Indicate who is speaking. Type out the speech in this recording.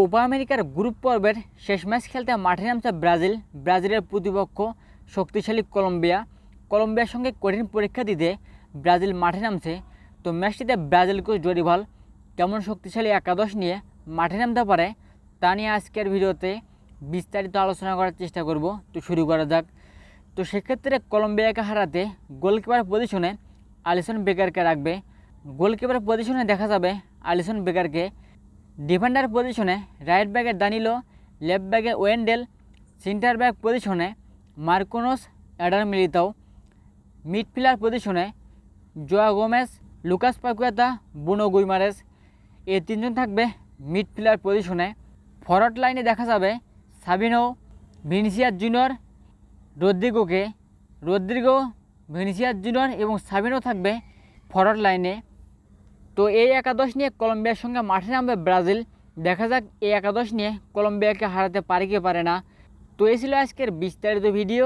Speaker 1: Copa আমেরিকার group পর্বের শেষ ম্যাচ খেলতে মাঠে নামছে ব্রাজিল ব্রাজিলের প্রতিপক্ষ শক্তিশালী কলম্বিয়া। কলম্বিয়ার সঙ্গে কঠিন পরীক্ষা দিতে ব্রাজিল মাঠে নামছে। তো ম্যাচটিতে ব্রাজিল কোচ জরিভাল কেমন শক্তিশালী একাদশ নিয়ে মাঠে নামতে পারে তা নিয়ে আজকের ভিডিওতে বিস্তারিত আলোচনা করার চেষ্টা করব তো শুরু করা যাক। তো সেক্ষেত্রে কলম্বিয়াকে হারাতে গোলকিপার পজিশনে আলিসন বেকারকে রাখবে গোলকিপার পজিশনে দেখা যাবে আলিসন বেকারকে ডিফেন্ডার পজিশনে রাইট ব্যাগে দানিলো লেফট ব্যাগে ওয়েন্ডেল সেন্টার ব্যাক পজিশনে মার্কোনোস, অ্যাডার মিলিতাও। মিডফিল্ডার পজিশনে জোয়া গোমেস লুকাস পাকুয়াতা, বুনো গুইমারেস এই তিনজন থাকবে মিডফিল্ডার পজিশনে। ফরওয়ার্ড লাইনে দেখা যাবে সাবিনো, ভিনিসিয়াস জুনিয়র রদ্রিগোকে। রদ্রিগো, ভিনিসিয়াস জুনিয়র এবং সাবিনো থাকবে ফরওয়ার্ড লাইনে তো এই একাদশ নিয়ে কলম্বিয়ার সঙ্গে মাঠে নামবে ব্রাজিল। দেখা যাক এই একাদশ নিয়ে কলম্বিয়াকে হারাতে পারে কি পারে না। তো এই ছিল আজকের বিস্তারিত ভিডিও।